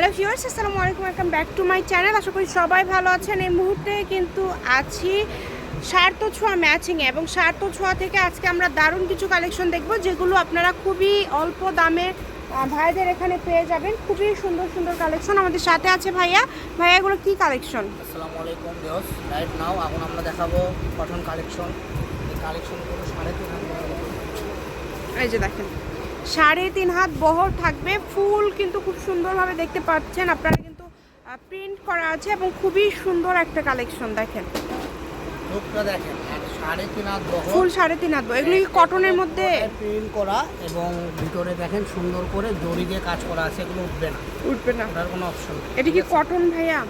Hello viewers আসসালামু আলাইকুম welcome back to my channel. আশা করি সবাই ভালো আছেন। এই মুহূর্তে কিন্তু আছি সার্থ ছোঁয়া ম্যাচিংয়ে এবং সার্থ ছোঁয়া থেকে আজকে আমরা দারুণ কিছু কালেকশন দেখব যেগুলো আপনারা খুবই অল্প দামে ভাইদের এখানে পেয়ে যাবেন। খুবই সুন্দর সুন্দর কালেকশন আমাদের সাথে আছে ভাইয়া। ভাইয়া এগুলো কী কালেকশন? আসসালামু আলাইকুম দেওস রাইট নাও এখন আমরা দেখাবো কটন কালেকশন। এই কালেকশনগুলো সাড়ে তিন হাজার এই যে দেখেন। সাড়ে তিন হাত বহর থাকবে। ফুল কিন্তু খুব সুন্দরভাবে দেখতে পাচ্ছেন। আপনারা কিন্তু প্রিন্ট করা আছে এবং খুবই সুন্দর একটা কালেকশন দেখেন। দেখেন সাড়ে তিন হাত বহর। ফুল সাড়ে তিন হাত। এগুলো কটনের মধ্যে প্রিন্ট করা এবং ভিতরে দেখেন সুন্দর করে দড়ি দিয়ে কাজ করা আছে এগুলো উঠবে না। উঠবে না। কোনো অপশন এটা কি কটন ভাইয়া?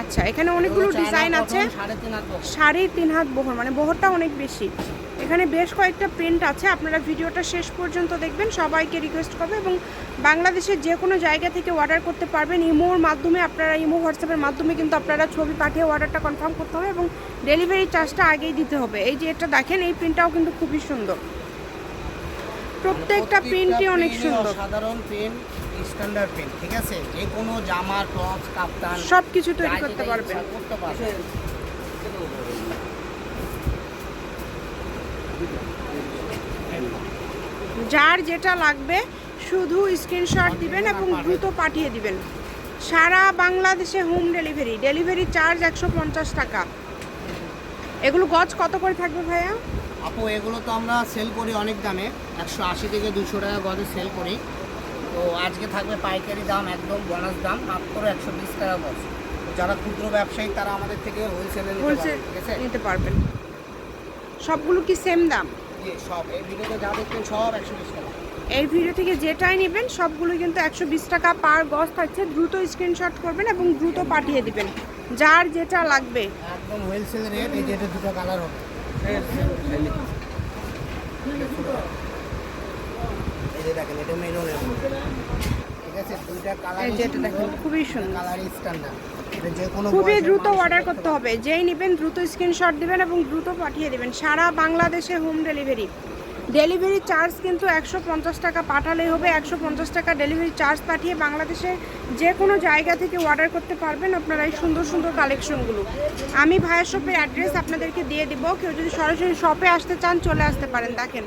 আচ্ছা এখানে অনেকগুলো ডিজাইন আছে। সাড়ে তিন হাত বহর মানে বহরটা অনেক বেশি। এখানে বেশ কয়েকটা প্রিন্ট আছে আপনারা ভিডিওটা শেষ পর্যন্ত দেখবেন সবাইকে রিকোয়েস্ট করবে এবং বাংলাদেশের যে কোনো জায়গা থেকে অর্ডার করতে পারবেন। ইমোর মাধ্যমে আপনারা ইমো হোয়াটসঅ্যাপের মাধ্যমে কিন্তু আপনারা ছবি পাঠিয়ে অর্ডারটা কনফার্ম করতে হবে এবং ডেলিভারি চার্জটা আগেই দিতে হবে। এই যে এটা দেখেন এই প্রিন্টটাও কিন্তু খুবই সুন্দর। প্রত্যেকটা প্রিন্টই অনেক সুন্দর। সাধারণ প্রিন্ট স্ট্যান্ডার্ড প্রিন্ট ঠিক আছে? যে কোনো জামা টপস কাপ্তান সব কিছু তৈরি করতে পারবেন। করতে পারবেন। যার যেটা লাগবে শুধু স্ক্রিনশট দিবেন এবং দ্রুত পাঠিয়ে দিবেন। সারা বাংলাদেশে হোম ডেলিভারি ডেলিভারি চার্জ একশো পঞ্চাশ টাকা। এগুলো গজ কত করে থাকবে ভাইয়া? আপু এগুলো তো আমরা সেল করি অনেক দামে। একশো আশি থেকে দুশো টাকা গজে সেল করি। তো আজকে থাকবে পাইকারি দাম একদম বোনাস দাম মাত্র একশো বিশ টাকা গজ তো যারা ক্ষুদ্র ব্যবসায়ী তারা আমাদের থেকে হোলসেলে নিতে পারবেন সবগুলো কি সেম দাম? সব। এই ভিডিওতে যা দেখবেন সব একশো বিশ টাকা। এই ভিডিও থেকে যেটাই নেবেন সবগুলো কিন্তু একশো বিশ টাকা পার গজ থাকছে। দ্রুত স্ক্রিনশট করবেন এবং দ্রুত পাঠিয়ে দিবেন। যার যেটা লাগবে। একদম হোলসেল রেট এই যে এটা দুটো কালার হবে। যে দেখেন এটা মেরুনের ঠিক আছে? দুইটা কালার এটা দেখেন খুবই সুন্দর। কালার স্ট্যান্ডার্ড যে কোনো খুবই দ্রুত অর্ডার করতে করতে হবে। যেই নেবেন দ্রুত স্ক্রিনশট দিবেন এবং দ্রুত পাঠিয়ে দিবেন। সারা বাংলাদেশে হোম ডেলিভারি ডেলিভারি চার্জ কিন্তু একশো পঞ্চাশ টাকা পাঠালেই হবে একশো পঞ্চাশ টাকা ডেলিভারি চার্জ পাঠিয়ে বাংলাদেশের যে কোনো জায়গা থেকে অর্ডার করতে পারবেন আপনারা এই সুন্দর সুন্দর কালেকশনগুলো আমি ভাইয়ের শপের অ্যাড্রেস আপনাদেরকে দিয়ে দিব কেউ যদি সরাসরি শপে আসতে চান চলে আসতে পারেন। দেখেন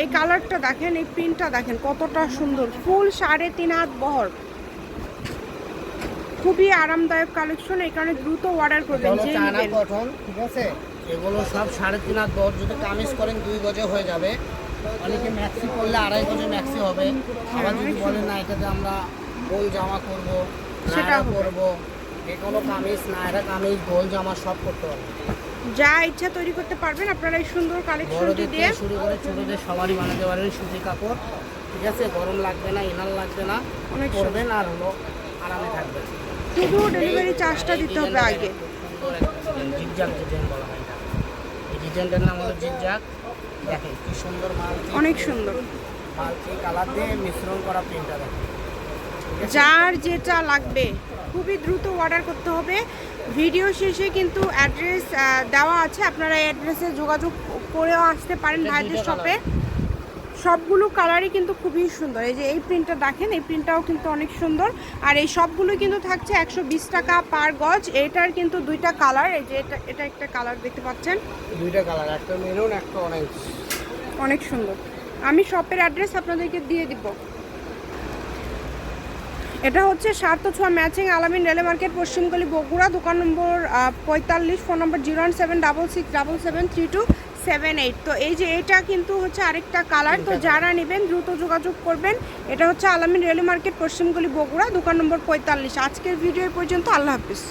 এই কালারটা দেখেন এই প্রিন্টটা দেখেন কতটা সুন্দর ফুল সাড়ে তিন হাত বহর। খুবই আরামদায়ক কালেকশন এই কারণে দ্রুত অর্ডার করবেন যে নেবেন। ঠিক আছে? এগুলো সব সাড়ে তিন হাত দশ যদি কামিজ করেন দুই গজে হয়ে যাবে। অনেকে ম্যাক্সি করলে আড়াই গজে ম্যাক্সি হবে। আবার যদি বলেন না এটাতে আমরা গোল জামা করব সেটা হবে। করব যে কোনো কামিজ নায়রা কামিজ গোল জামা সব করতে পারব যা ইচ্ছা তৈরি করতে পারবেন আপনারা এই সুন্দর কালেকশনটি দিয়ে শুরু করে ছোটদের সবারই বানাতে পারেন সুতি কাপড়। ঠিক আছে গরম লাগবে না ইনার লাগবে না অনেক করবেন আর হলো আরামে থাকবে শুধু ডেলিভারি চার্জটা দিতে হবে আগে। একটা ডিজাইন, বলা হয়। এই ডিজাইনটার নাম হলো জিগজ্যাগ কি সুন্দর অনেক সুন্দর। মালতি কালার দিয়ে মিশ্রণ করা প্রিন্টটা দেখেন যার যেটা লাগবে খুবই দ্রুত অর্ডার করতে হবে। ভিডিও শেষে কিন্তু অ্যাড্রেস দেওয়া আছে। আপনারা এই অ্যাড্রেসে যোগাযোগ করেও আসতে পারেন ভাইদের শপে সবগুলো কালারই কিন্তু খুবই সুন্দর। এই যে এই প্রিন্টটা দেখেন এই প্রিন্টটাও কিন্তু অনেক সুন্দর। আর এই সবগুলো কিন্তু থাকছে একশো বিশ টাকা পার গজ। এটার কিন্তু দুইটা কালার এই যে এটা এটা একটা কালার দেখতে পাচ্ছেন। দুইটা কালার একটা মেরুন একটা অরেঞ্জ অনেক সুন্দর। আমি শপের অ্যাড্রেস আপনাদেরকে দিয়ে দিব। এটা হচ্ছে সার্থ ছোঁয়া ম্যাচিং আলামিন রেলে মার্কেট পশ্চিমগলি বগুড়া দোকান নম্বর পঁয়তাল্লিশ phone number zero one seven double six double seven three two. Seven eight তো এই যে এটা কিন্তু হচ্ছে আরেকটা কালার তো যারা নেবেন দ্রুত যোগাযোগ করবেন। এটা হচ্ছে আলামিন রেলি মার্কেট পশ্চিমগুলি বগুড়া দোকান নম্বর পঁয়তাল্লিশ। আজকের ভিডিও পর্যন্ত আল্লাহ হাফিজ।